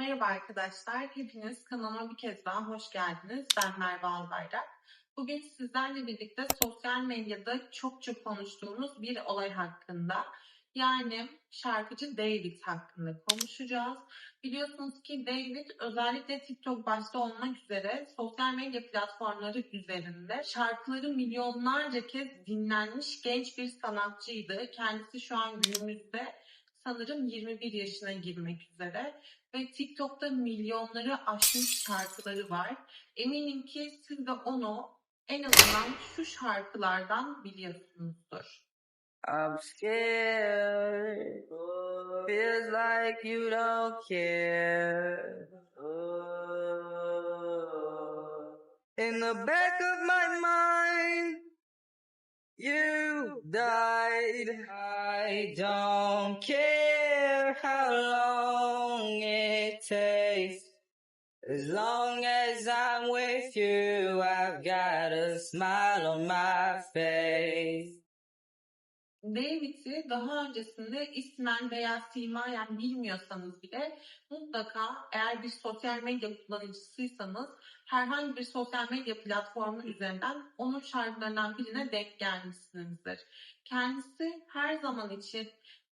Merhaba arkadaşlar, hepiniz kanalıma bir kez daha hoş geldiniz. Ben Merve Albayrak. Bugün sizlerle birlikte sosyal medyada çokça konuştuğumuz bir olay hakkında, yani şarkıcı David hakkında konuşacağız. Biliyorsunuz ki David özellikle TikTok başta olmak üzere sosyal medya platformları üzerinde şarkıları milyonlarca kez dinlenmiş genç bir sanatçıydı. Kendisi şu an günümüzde sanırım 21 yaşına girmek üzere ve TikTok'ta milyonları aşmış şarkıları var. Eminim ki siz de onu en azından şu şarkılardan biliyorsunuzdur. I'm scared. Feels like you don't care. In the back of my mind, you died. I don't care how long it takes. As long as I'm with you, I've got a smile on my face. David'i daha öncesinde ismen veya simayen bilmiyorsanız bile mutlaka eğer bir sosyal medya kullanıcısıysanız herhangi bir sosyal medya platformu üzerinden onun şarkılarından birine denk gelmişsinizdir. Kendisi her zaman için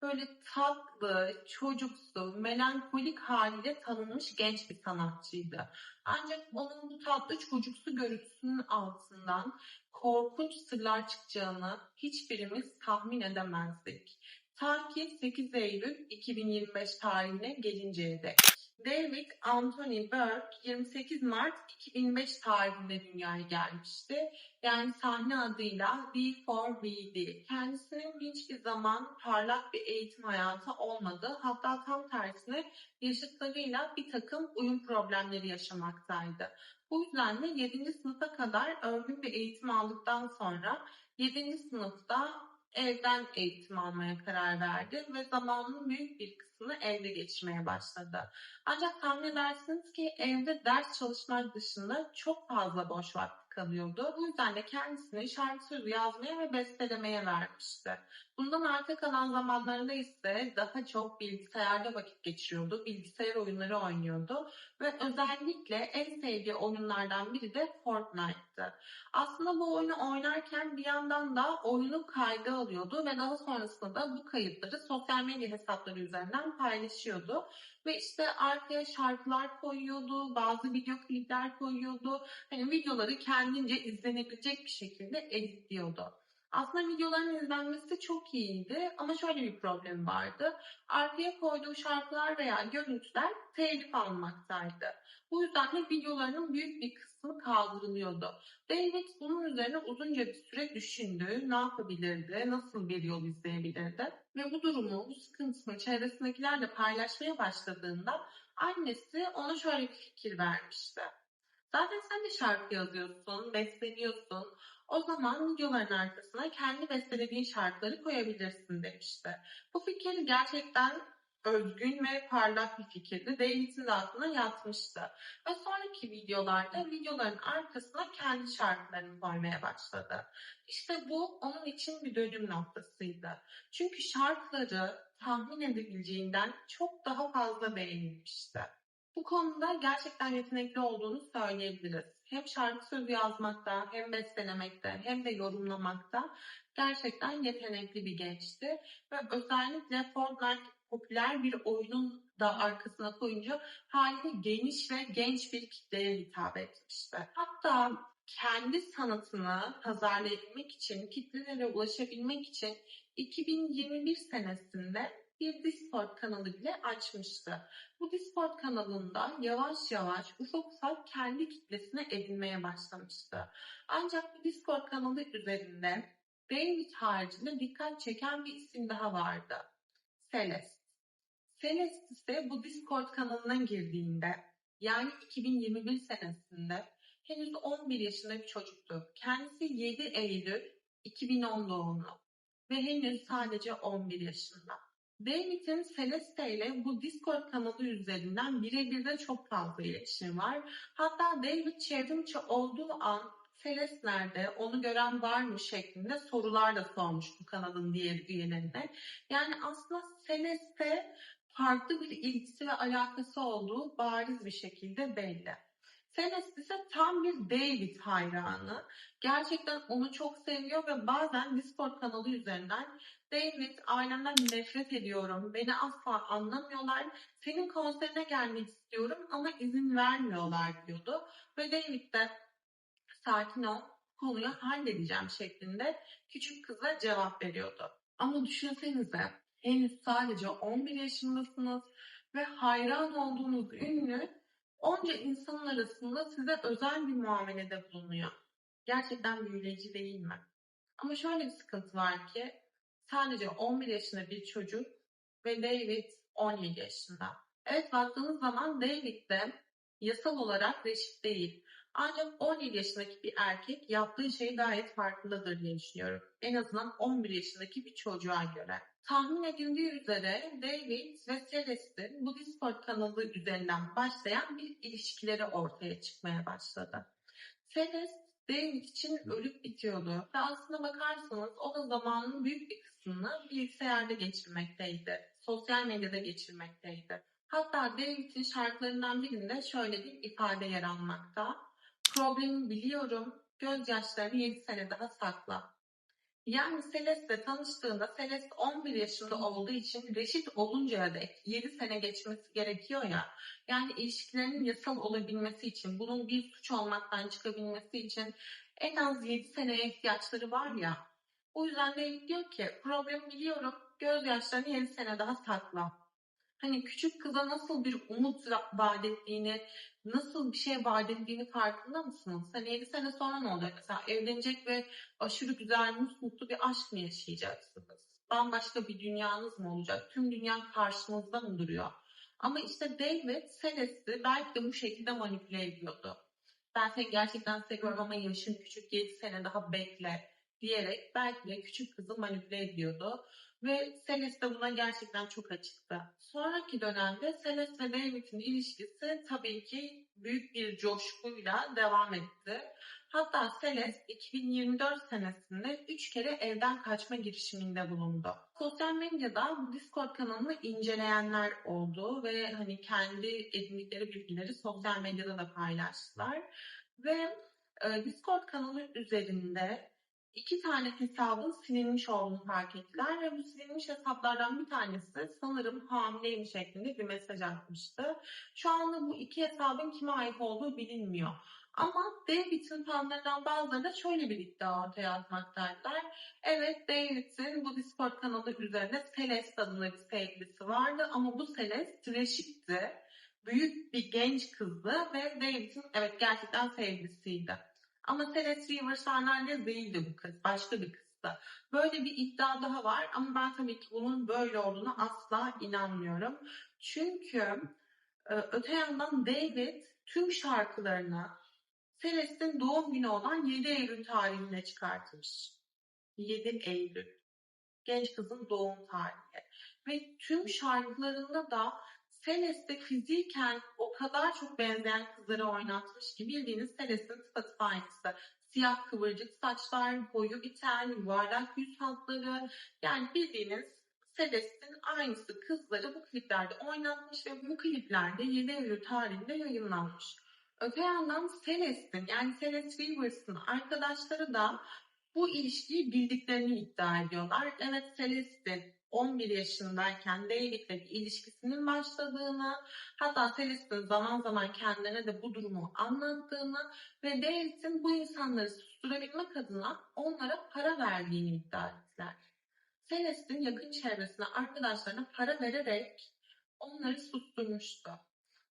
böyle tatlı, çocuksu, melankolik haliyle tanınmış genç bir sanatçıydı. Ancak onun bu tatlı çocuksu görüntüsünün altından korkunç sırlar çıkacağını hiçbirimiz tahmin edemezdik. Ta ki 8 Eylül 2025 tarihine gelinceye dek. David Anthony Burke 28 Mart 2005 tarihinde dünyaya gelmişti. Yani sahne adıyla B4BD. Kendisinin hiçbir zaman parlak bir eğitim hayatı olmadı. Hatta tam tersine yaşıtlarıyla bir takım uyum problemleri yaşamaktaydı. Bu yüzden de 7. sınıfa kadar örgün bir eğitim aldıktan sonra 7. sınıfta evden eğitim almaya karar verdi ve zamanının büyük bir kısmını evde geçirmeye başladı. Ancak tahmin edersiniz ki evde ders çalışmak dışında çok fazla boş vakti kalıyordu. Bu yüzden de kendisini şarkı sözü yazmaya ve bestelemeye vermişti. Bundan arta kalan zamanlarında ise daha çok bilgisayarda vakit geçiriyordu. Bilgisayar oyunları oynuyordu ve özellikle en sevdiği oyunlardan biri de Fortnite'tı. Aslında bu oyunu oynarken bir yandan da oyunu kayda alıyordu ve daha sonrasında da bu kayıtları sosyal medya hesapları üzerinden paylaşıyordu. Ve işte arkaya şarkılar koyuyordu, bazı video klipler koyuyordu. Hani videoları kendince izlenebilecek bir şekilde editliyordu. Aslında videoların izlenmesi çok iyiydi ama şöyle bir problem vardı. Arkaya koyduğu şarkılar veya görüntüler telif almaktaydı. Bu yüzden de videolarının büyük bir kısmı kaldırılıyordu. David bunun üzerine uzunca bir süre düşündü. Ne yapabilirdi, nasıl bir yol izleyebilirdi? Ve bu durumu, bu sıkıntısını çevresindekilerle paylaşmaya başladığında annesi ona şöyle bir fikir vermişti. Zaten sen de şarkı yazıyorsun, besleniyorsun. O zaman videoların arkasına kendi bestelediğin şarkıları koyabilirsin demişti. Bu fikir gerçekten özgün ve parlak bir fikirdi. David'in de aklına yatmıştı. Ve sonraki videolarda videoların arkasına kendi şarkılarını koymaya başladı. İşte bu onun için bir dönüm noktasıydı. Çünkü şarkıları tahmin edebileceğinden çok daha fazla beğenilmişti. Bu konuda gerçekten yetenekli olduğunu söyleyebiliriz. Hem şarkı sözü yazmakta, hem bestelemekte, hem de yorumlamakta gerçekten yetenekli bir gençti. Ve özellikle Fortnite popüler bir oyunun da arkasına koyunca haliyle geniş ve genç bir kitleye hitap etmişti. Hatta kendi sanatını pazarlayabilmek için, kitlelere ulaşabilmek için 2021 senesinde bir Discord kanalı bile açmıştı. Bu Discord kanalında yavaş yavaş ufak ufak kendi kitlesine edinmeye başlamıştı. Ancak bu Discord kanalı üzerinde David haricinde dikkat çeken bir isim daha vardı. Celeste. Celeste ise bu Discord kanalına girdiğinde yani 2021 senesinde henüz 11 yaşında bir çocuktu. Kendisi 7 Eylül 2010 doğumlu ve henüz sadece 11 yaşında. David'in Celeste ile bu Discord kanalı üzerinden birebir de çok fazla iletişim var. Hatta David çevrimçi olduğu an Celeste nerede, onu gören var mı şeklinde sorular da sormuş bu kanalın diğer üyelerine. Yani aslında Celeste farklı bir ilgisi ve alakası olduğu bariz bir şekilde belli. Celeste ise tam bir David hayranı. Gerçekten onu çok seviyor ve bazen Discord kanalı üzerinden David ailemden nefret ediyorum, beni asla anlamıyorlar, senin konserine gelmek istiyorum ama izin vermiyorlar diyordu. Ve David de sakin ol, konuyu halledeceğim şeklinde küçük kıza cevap veriyordu. Ama düşünsenize henüz sadece 11 yaşındasınız ve hayran olduğunuz ünlü onca insanın arasında size özel bir muamelede bulunuyor. Gerçekten büyüleyici değil mi? Ama şöyle bir sıkıntı var ki sadece 11 yaşında bir çocuk ve David 17 yaşında. Evet baktığınız zaman David de yasal olarak reşit değil. Ancak 17 yaşındaki bir erkek yaptığı şey gayet farklıdır diye düşünüyorum. En azından 11 yaşındaki bir çocuğa göre. Tahmin edildiği üzere David ve Celeste'in bu Discord kanalı üzerinden başlayan bir ilişkileri ortaya çıkmaya başladı. Celeste David için ölüp bitiyordu. Ve aslına bakarsanız o da zamanın büyük bir kısmını bilgisayarda geçirmekteydi. Sosyal medyada geçirmekteydi. Hatta David'in şarkılarından birinde şöyle bir ifade yer almakta. Problemi biliyorum, gözyaşlarını 7 sene daha sakla. Yani Celeste'le tanıştığında Celeste 11 yaşında olduğu için reşit oluncaya dek 7 sene geçmesi gerekiyor ya. Yani ilişkilerinin yasal olabilmesi için, bunun bir suç olmaktan çıkabilmesi için en az 7 seneye ihtiyaçları var ya. O yüzden de diyor ki problemi biliyorum, gözyaşlarını 7 sene daha sakla. Hani küçük kıza nasıl bir umut vaat ettiğini, nasıl bir şey vaat ettiğini farkında mısınız? Hani 7 sene sonra ne olacak? Mesela evlenecek ve aşırı güzel, mutlu bir aşk mı yaşayacaksınız? Bambaşka bir dünyanız mı olacak? Tüm dünya karşınızda mı duruyor? Ama işte David Celeste'i belki de bu şekilde manipüle ediyordu. Ben seni gerçekten seviyorum ama yaşın küçük 7 sene daha bekle diyerek belki de küçük kızı manipüle ediyordu. Ve Celeste de buna gerçekten çok açıktı. Sonraki dönemde Celeste ve David'in ilişkisi tabii ki büyük bir coşkuyla devam etti. Hatta Celeste 2024 senesinde 3 kere evden kaçma girişiminde bulundu. Sosyal medyada Discord kanalını inceleyenler oldu ve hani kendi edindikleri bilgileri sosyal medyada da paylaştılar. Ve e, Discord kanalı üzerinde iki tane hesabın silinmiş olduğunu fark ettiler ve bu silinmiş hesaplardan bir tanesi sanırım hamileyim şeklinde bir mesaj atmıştı. Şu anda bu iki hesabın kime ait olduğu bilinmiyor. Ama David'in fanlarından bazıları da şöyle bir iddia ortaya atmaktaydılar. Evet David'in bu Discord kanalı üzerinde Celeste adında bir sevgilisi vardı ama bu Celeste reşitti. Büyük bir genç kızdı ve David'in evet gerçekten sevgilisiydi. Ama Celeste Rivers Hernandez değildi bu kız. Başka bir kızdı. Böyle bir iddia daha var ama ben tabii ki bunun böyle olduğunu asla inanmıyorum. Çünkü e, öte yandan David tüm şarkılarını Celeste'in doğum günü olan 7 Eylül tarihine çıkartmış. 7 Eylül. Genç kızın doğum tarihi. Ve tüm şarkılarında da Celeste fiziken o kadar çok benzeyen kızları oynatmış ki bildiğiniz Celeste'in tıpatıp aynısı. Siyah kıvırcık saçlar, boyu biten, yuvarlak yüz hatları. Yani bildiğiniz Celeste'in aynısı kızları bu kliplerde oynatmış ve bu kliplerde 7 Eylül tarihinde yayınlanmış. Öte yandan Celeste'in yani Celeste Rivers'ın arkadaşları da bu ilişkiyi bildiklerini iddia ediyorlar. Evet Celeste 11 yaşındayken David'le ilişkisinin başladığını, hatta Celeste'in zaman zaman kendine de bu durumu anlattığını ve David'in bu insanları susturabilmek adına onlara para verdiğini iddia ettiler. Celeste'in yakın çevresine, arkadaşlarına para vererek onları susturmuştu.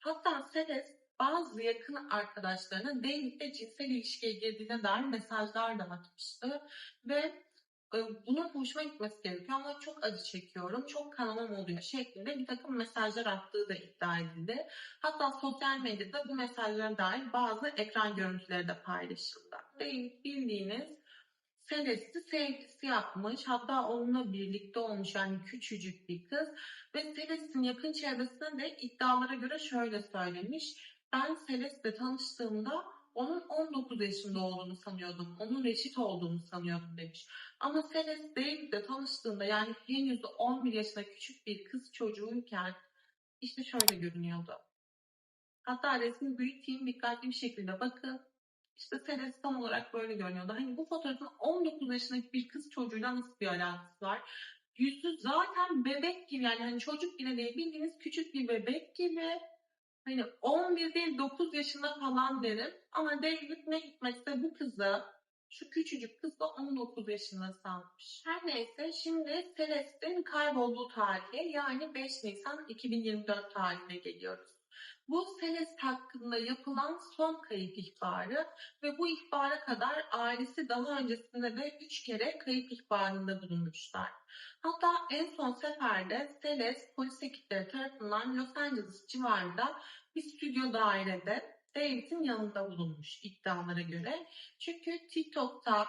Hatta Celeste bazı yakın arkadaşlarına David'le cinsel ilişkiye girdiğine dair mesajlar da atmıştı ve bunun hoşuma gitmesi gerekiyor ama çok acı çekiyorum, çok kanamam oluyor şeklinde bir takım mesajlar attığı da iddia edildi. Hatta sosyal medyada bu mesajlara dair bazı ekran görüntüleri de paylaşıldı. David bildiğiniz Celeste'i sevgilisi yapmış. Hatta onunla birlikte olmuş yani küçücük bir kız. Ve Celeste'in yakın çevresinde de iddialara göre şöyle söylemiş. Ben Celeste'le tanıştığımda onun 19 yaşında olduğunu sanıyordum. Onun reşit olduğunu sanıyordum demiş. Ama Celeste David'le tanıştığında yani henüz 11 yaşında küçük bir kız çocuğuyken işte şöyle görünüyordu. Hatta resmi büyüteyim dikkatli bir şekilde bakın. İşte Celeste tam olarak böyle görünüyordu. Hani bu fotoğrafın 19 yaşındaki bir kız çocuğuyla nasıl bir alakası var? Yüzü zaten bebek gibi yani hani çocuk bile değil bildiğiniz küçük bir bebek gibi. Hani 11 değil 9 yaşında falan derim. Ama David ne hikmetse bu kızı şu küçücük kız da 19 yaşında sanmış. Her neyse şimdi Celeste'in kaybolduğu tarihe yani 5 Nisan 2024 tarihine geliyoruz. Bu Celeste hakkında yapılan son kayıp ihbarı ve bu ihbara kadar ailesi daha öncesinde de 3 kere kayıp ihbarında bulunmuşlar. Hatta en son seferde Celeste polis ekipleri tarafından Los Angeles civarında bir stüdyo dairede David'in yanında bulunmuş iddialara göre. Çünkü TikTok'ta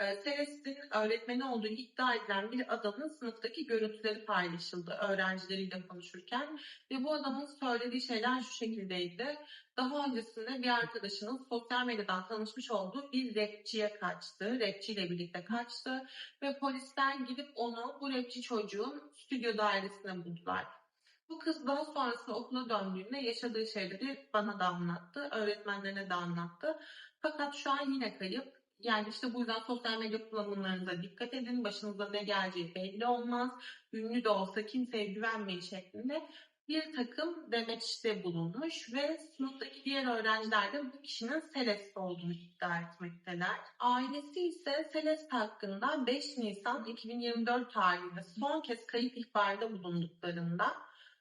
e, Celeste'in öğretmeni olduğu iddia edilen bir adamın sınıftaki görüntüleri paylaşıldı öğrencileriyle konuşurken. Ve bu adamın söylediği şeyler şu şekildeydi. Daha öncesinde bir arkadaşının sosyal medyadan tanışmış olduğu bir rapçiye kaçtı. Rapçiyle birlikte kaçtı. Ve polisler gidip onu bu rapçi çocuğun stüdyo dairesine buldular. Bu kız daha sonrasında okula döndüğünde yaşadığı şeyleri bana da anlattı, öğretmenlerine de anlattı. Fakat şu an yine kayıp. Yani işte bu yüzden sosyal medya kullanımlarınıza dikkat edin. Başınıza ne geleceği belli olmaz. Ünlü de olsa kimseye güvenmeyin şeklinde bir takım demeçte bulunmuş ve sınıftaki diğer öğrenciler de bu kişinin Celeste olduğunu iddia etmekteler. Ailesi ise Celeste hakkında 5 Nisan 2024 tarihinde son kez kayıp ihbarda bulunduklarında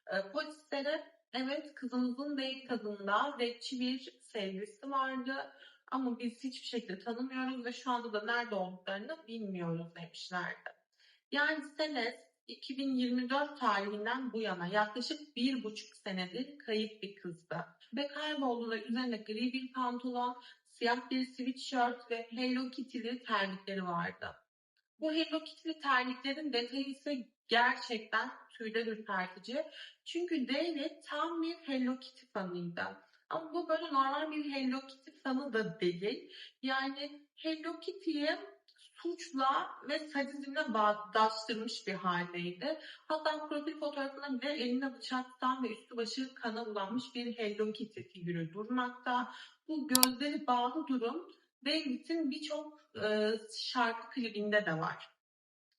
e, polislere evet kızımızın değil tadında rapçi bir sevgilisi vardı ama biz hiçbir şekilde tanımıyoruz ve şu anda da nerede olduklarını bilmiyoruz demişlerdi. Yani Celeste 2024 tarihinden bu yana yaklaşık bir buçuk senedir kayıp bir kızdı. Ve kaybolduğunda üzerinde gri bir pantolon, siyah bir sweatshirt ve Hello Kitty'li terlikleri vardı. Bu Hello Kitty'li terliklerin detayı ise gerçekten tüyler ürpertici. Çünkü David tam bir Hello Kitty fanıydı. Ama bu böyle normal bir Hello Kitty fanı da değil. Yani Hello Kitty'yi suçla ve sadizmle bağdaştırmış bir haldeydi. Hatta profil fotoğrafında bile elinde bıçaktan ve üstü başı kana bulanmış bir Hello Kitty figürü durmakta. Bu gözleri bağlı durum David'in birçok e, şarkı klibinde de var.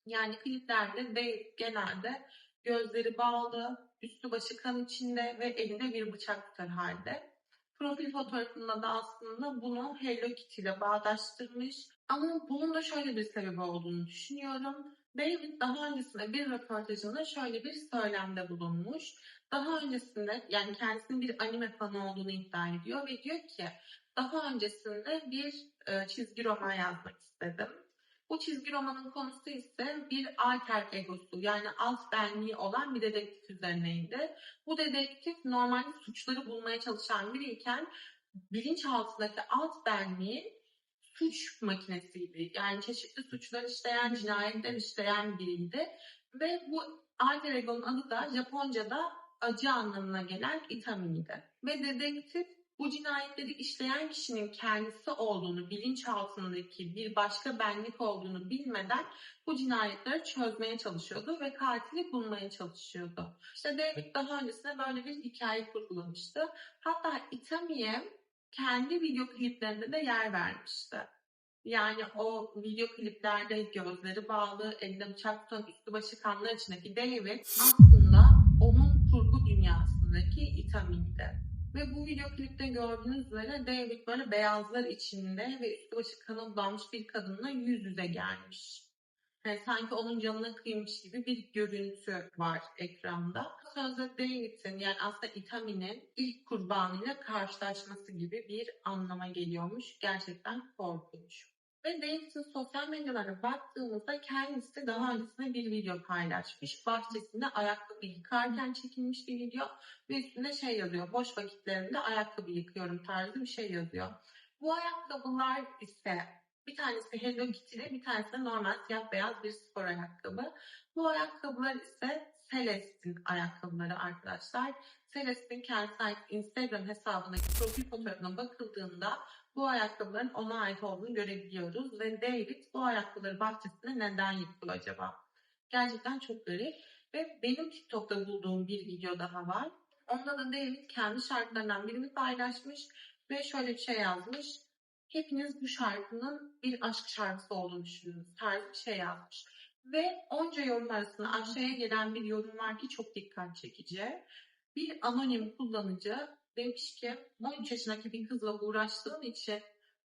Yani kliplerde David genelde gözleri bağlı, üstü başı kan içinde ve elinde bir bıçak tutar halde. Profil fotoğrafında da aslında bunu Hello Kitty ile bağdaştırmış. Ama bunun da şöyle bir sebebi olduğunu düşünüyorum. David daha öncesinde bir röportajında şöyle bir söylemde bulunmuş. Daha öncesinde yani kendisinin bir anime fanı olduğunu iddia ediyor ve diyor ki daha öncesinde bir e, çizgi roman yazmak istedim. Bu çizgi romanın konusu ise bir alter egosu yani alt benliği olan bir dedektif üzerineydi. Bu dedektif normalde suçları bulmaya çalışan biriyken bilinçaltındaki alt benliği suç makinesiydi. Yani çeşitli suçlar işleyen, cinayetler işleyen biriydi. Ve bu alter ego'nun adı da Japonca'da acı anlamına gelen Itami'ydi. Ve dedektif bu cinayetleri işleyen kişinin kendisi olduğunu, bilinçaltındaki bir başka benlik olduğunu bilmeden bu cinayetleri çözmeye çalışıyordu ve katili bulmaya çalışıyordu. İşte David daha öncesinde böyle bir hikaye kurgulamıştı. Hatta Itami'ye kendi video kliplerinde de yer vermişti. Yani o video kliplerde gözleri bağlı, elinde bıçak tutan üstü başı kanlar içindeki David aslında onun kurgu dünyasındaki Itami'ydi. Ve bu video klipte gördüğünüz üzere David böyle beyazlar içinde ve üstü başı kana bulanmış bir kadınla yüz yüze gelmiş. Yani sanki onun canına kıymış gibi bir görüntü var ekranda. Sözde David'in yani aslında Itami'nin ilk kurbanıyla karşılaşması gibi bir anlama geliyormuş. Gerçekten korkunç. Ve David'in sosyal medyalara baktığımızda kendisi daha öncesinde bir video paylaşmış. Bahçesinde ayakkabı yıkarken çekilmiş bir video ve üstünde şey yazıyor. Boş vakitlerimde ayakkabı yıkıyorum tarzı bir şey yazıyor. Bu ayakkabılar ise bir tanesi Hello Kitty'li, bir tanesi normal siyah beyaz bir spor ayakkabı. Bu ayakkabılar ise Celeste'in ayakkabıları arkadaşlar. Celeste'in kendisi Instagram hesabındaki profil fotoğrafına bakıldığında bu ayakkabıların ona ait olduğunu görebiliyoruz. Ve David bu ayakkabıları bahçesinde neden yıkıyor acaba? Gerçekten çok garip. Ve benim TikTok'ta bulduğum bir video daha var. Onda da David kendi şarkılarından birini paylaşmış ve şöyle bir şey yazmış. Hepiniz bu şarkının bir aşk şarkısı olduğunu düşündünüz. Tarzı bir şey yazmış. Ve onca yorum arasında aşağıya gelen bir yorum var ki çok dikkat çekici. Bir anonim kullanıcı demiş ki 13 yaşındaki bir kızla uğraştığın için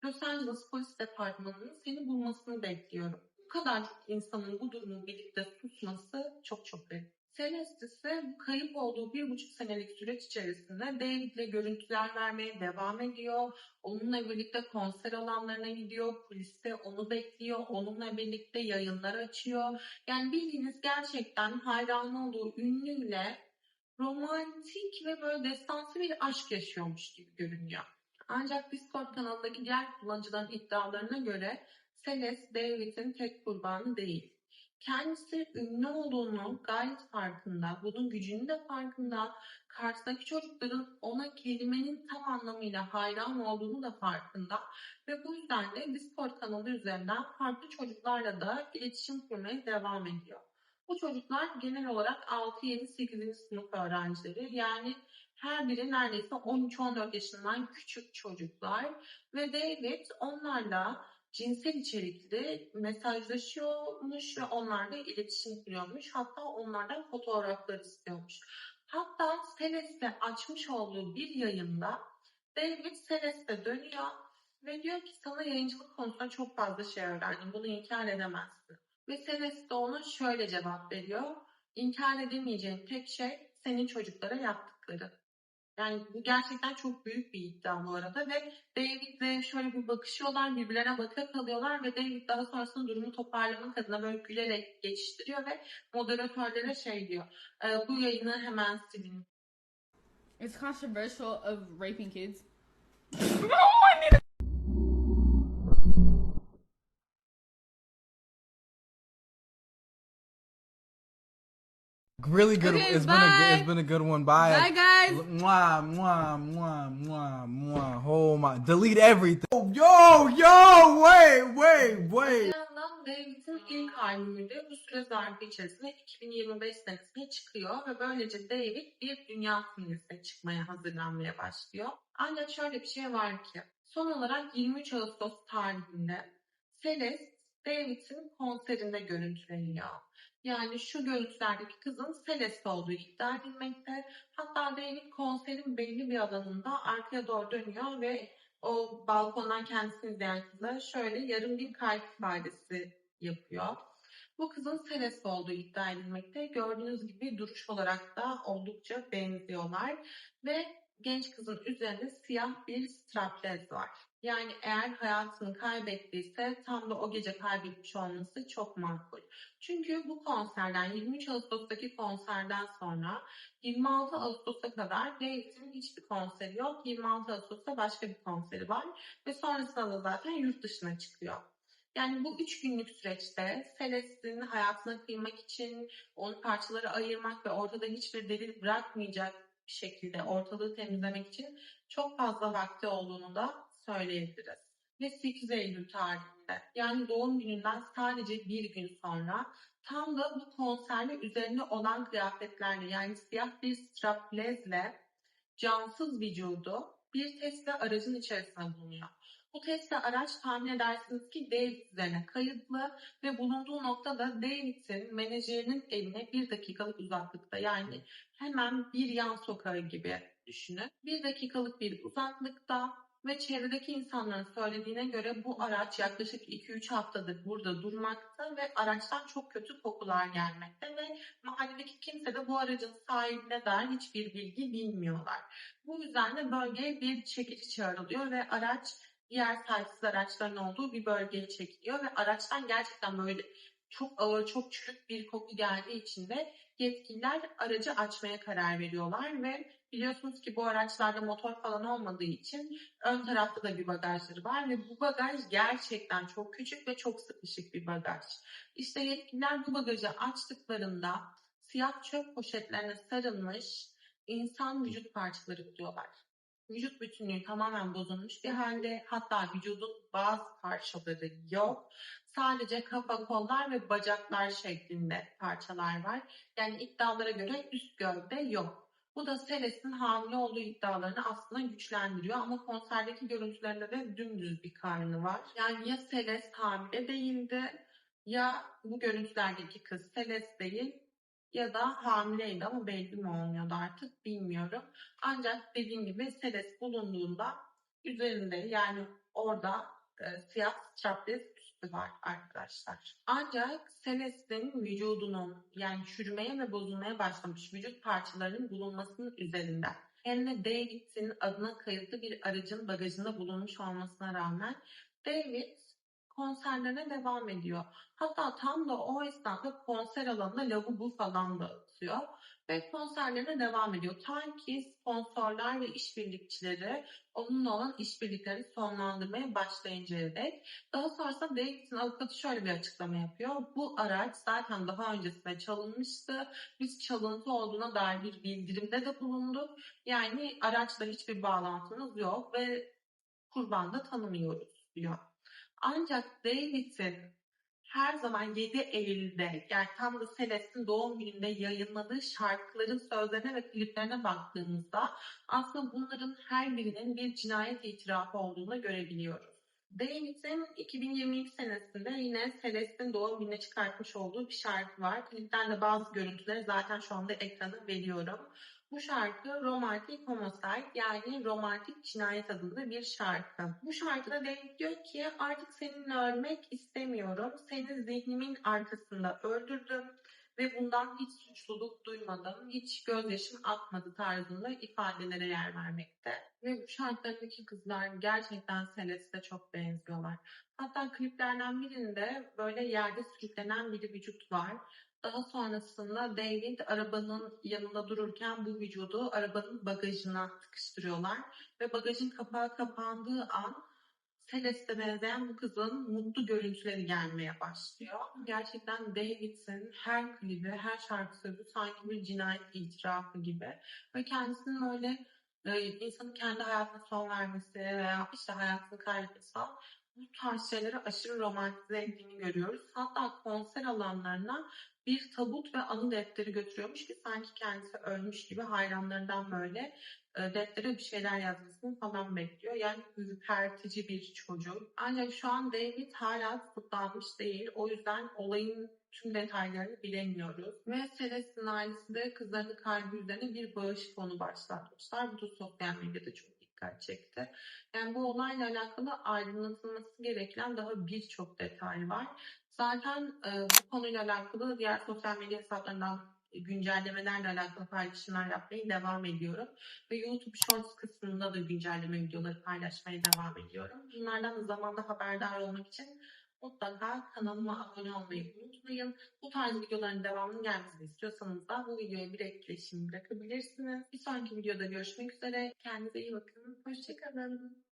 Los Angeles Polis Departmanı'nın seni bulmasını bekliyorum. Bu kadar insanın bu durumu birlikte susması çok çok garip. Celeste ise kayıp olduğu bir buçuk senelik süreç içerisinde David'le görüntüler vermeye devam ediyor. Onunla birlikte konser alanlarına gidiyor. Polis de onu bekliyor. Onunla birlikte yayınlar açıyor. Yani bildiğiniz gerçekten hayran olduğu ünlüyle romantik ve böyle destansı bir aşk yaşıyormuş gibi görünüyor. Ancak Discord kanalındaki diğer kullanıcıların iddialarına göre Celeste David'in tek kurbanı değil. Kendisi ünlü olduğunu gayet farkında, bunun gücünün de farkında, karşısındaki çocukların ona kelimenin tam anlamıyla hayran olduğunu da farkında ve bu yüzden de Discord kanalı üzerinden farklı çocuklarla da iletişim kurmaya devam ediyor. Bu çocuklar genel olarak 6, 7, 8. sınıf öğrencileri yani her biri neredeyse 13-14 yaşından küçük çocuklar ve David onlarla cinsel içerikli mesajlaşıyormuş ve onlarla iletişim kuruyormuş. Hatta onlardan fotoğraflar istiyormuş. Hatta Celeste açmış olduğu bir yayında David Celeste dönüyor ve diyor ki sana yayıncılık konusunda çok fazla şey öğrendim. Bunu inkar edemezsin. Ve Celeste de ona şöyle cevap veriyor. İnkar edemeyeceğin tek şey senin çocuklara yaptıkları. Yani bu gerçekten çok büyük bir iddia bu arada ve David'le şöyle bir bakışıyorlar, birbirlerine bakıyor kalıyorlar ve David daha sonrasında durumu toparlamak adına böyle gülerek geçiştiriyor ve moderatörlere şey diyor, "E, bu yayını hemen silin. It's controversial of raping kids. Really good. Okay, it's been a good, bye. it's been a good one. Bye. Bye, guys. Mwah, mwah, mwah, mwah, mwah. Oh my! Delete everything. Yo, yo, wait, wait, wait. David'in ilk albümü de bu süre zarfı içerisinde 2025 senesine çıkıyor ve böylece David bir dünya turnesine çıkmaya hazırlanmaya başlıyor. Ancak şöyle bir şey var ki son olarak 23 Ağustos tarihinde Celeste David'in konserinde görüntüleniyor. Yani şu görüntülerdeki kızın Celeste olduğu iddia edilmekte. Hatta David konserin belli bir alanında arkaya doğru dönüyor ve o balkondan kendisini izleyen kıza şöyle yarım bir kalp ifadesi yapıyor. Bu kızın Celeste olduğu iddia edilmekte. Gördüğünüz gibi duruş olarak da oldukça benziyorlar. Ve genç kızın üzerinde siyah bir strapless var. Yani eğer hayatını kaybettiyse tam da o gece kaybetmiş olması çok makul. Çünkü bu konserden 23 Ağustos'taki konserden sonra 26 Ağustos'a kadar David'in hiçbir konseri yok. 26 Ağustos'ta başka bir konseri var ve sonrasında da zaten yurt dışına çıkıyor. Yani bu üç günlük süreçte Celeste'nin hayatına kıymak için onu parçalara ayırmak ve ortada hiçbir delil bırakmayacak bir şekilde ortalığı temizlemek için çok fazla vakti olduğunu da söyleyebiliriz. Ve 8 Eylül tarihinde yani doğum gününden sadece bir gün sonra tam da bu konserde üzerinde olan kıyafetlerle yani siyah bir straplezle cansız vücudu bir Tesla aracın içerisinde bulunuyor. Bu Tesla araç tahmin edersiniz ki David üzerine kayıtlı ve bulunduğu nokta da David'in menajerinin evine bir dakikalık uzaklıkta yani hemen bir yan sokağı gibi düşünün. Bir dakikalık bir uzaklıkta ve çevredeki insanların söylediğine göre bu araç yaklaşık 2-3 haftadır burada durmakta ve araçtan çok kötü kokular gelmekte ve mahalledeki kimse de bu aracın sahibine dair hiçbir bilgi bilmiyorlar. Bu yüzden de bölgeye bir çekici çağrılıyor ve araç diğer sahipsiz araçların olduğu bir bölgeye çekiliyor ve araçtan gerçekten böyle çok ağır, çok çürük bir koku geldiği için de yetkililer aracı açmaya karar veriyorlar ve biliyorsunuz ki bu araçlarda motor falan olmadığı için ön tarafta da bir bagajları var ve bu bagaj gerçekten çok küçük ve çok sıkışık bir bagaj. İşte yetkililer bu bagajı açtıklarında siyah çöp poşetlerine sarılmış insan vücut parçaları buluyorlar. Vücut bütünlüğü tamamen bozulmuş bir halde hatta vücudun bazı parçaları yok. Sadece kafa, kollar ve bacaklar şeklinde parçalar var. Yani iddialara göre üst gövde yok. Bu da Celeste'in hamile olduğu iddialarını aslında güçlendiriyor ama konserdeki görüntülerinde de dümdüz bir karnı var. Yani ya Celeste hamile değildi ya bu görüntülerdeki kız Celeste değil ya da hamileydi ama belli mi olmuyordu artık bilmiyorum. Ancak dediğim gibi Celeste bulunduğunda üzerinde yani orada e, siyah strapless üstü var arkadaşlar. Ancak Celeste'nin vücudunun yani çürümeye ve bozulmaya başlamış vücut parçalarının bulunmasının üzerinden hem de David'in adına kayıtlı bir aracın bagajında bulunmuş olmasına rağmen David konserlerine devam ediyor. Hatta tam da o esnada konser alanında lavabo falan dağıtıyor ve konserlerine devam ediyor. Ta ki sponsorlar ve işbirlikçileri onunla olan işbirliklerini sonlandırmaya başlayıncaya dek. Daha sonrasında David'in avukatı şöyle bir açıklama yapıyor. Bu araç zaten daha öncesinde çalınmıştı. Biz çalıntı olduğuna dair bir bildirimde de bulunduk. Yani araçla hiçbir bağlantımız yok ve kurban da tanımıyoruz diyor. Ancak David'in her zaman 7 Eylül'de yani tam da Celeste'in doğum gününde yayınladığı şarkıların sözlerine ve kliplerine baktığımızda aslında bunların her birinin bir cinayet itirafı olduğunu görebiliyoruz. David'in 2022 senesinde yine Celeste'in doğum gününe çıkartmış olduğu bir şarkı var. Klipten de bazı görüntüleri zaten şu anda ekrana veriyorum. Bu şarkı Romantic Homicide yani Romantik Cinayet adında bir şarkı. Bu şarkıda David diyor ki artık seninle ölmek istemiyorum. Seni zihnimin arkasında öldürdüm ve bundan hiç suçluluk duymadım, hiç gözyaşım akmadı tarzında ifadelere yer vermekte. Ve bu şarkıdaki kızlar gerçekten Celeste'e çok benziyorlar. Hatta kliplerden birinde böyle yerde sürüklenen bir vücut var. Daha sonrasında David arabanın yanında dururken bu vücudu arabanın bagajına tıkıştırıyorlar. Ve bagajın kapağı kapandığı an Celeste'e benzeyen bu kızın mutlu görüntüleri gelmeye başlıyor. Gerçekten David'in her klibi, her şarkı sözü sanki bir cinayet itirafı gibi. Ve kendisinin öyle e, insanın kendi hayatına son vermesi veya işte hayatını kaybetmesi bu tarz şeyleri aşırı romantize ettiğini görüyoruz. Hatta konser alanlarına bir tabut ve anı defteri götürüyormuş ki sanki kendisi ölmüş gibi hayranlarından böyle e, deftere bir şeyler yazmasını falan bekliyor. Yani ürpertici bir çocuk. Ancak şu an David hala tutuklanmış değil. O yüzden olayın tüm detaylarını bilemiyoruz. Ve Celeste'nin ailesi de kızlarının kalbi üzerine bir bağış fonu başlatmışlar. Bu da sosyal medyada çok dikkat. Yani bu olayla alakalı aydınlatılması gereken daha birçok detay var. Zaten e, bu konuyla alakalı diğer sosyal medya hesaplarından güncellemelerle alakalı paylaşımlar yapmaya devam ediyorum. Ve YouTube Shorts kısmında da güncelleme videoları paylaşmaya devam ediyorum. Bunlardan da zamanda haberdar olmak için mutlaka kanalıma abone olmayı unutmayın. Bu tarz videoların devamının gelmesini istiyorsanız da bu videoya bir etkileşim bırakabilirsiniz. Bir sonraki videoda görüşmek üzere. Kendinize iyi bakın. Hoşçakalın.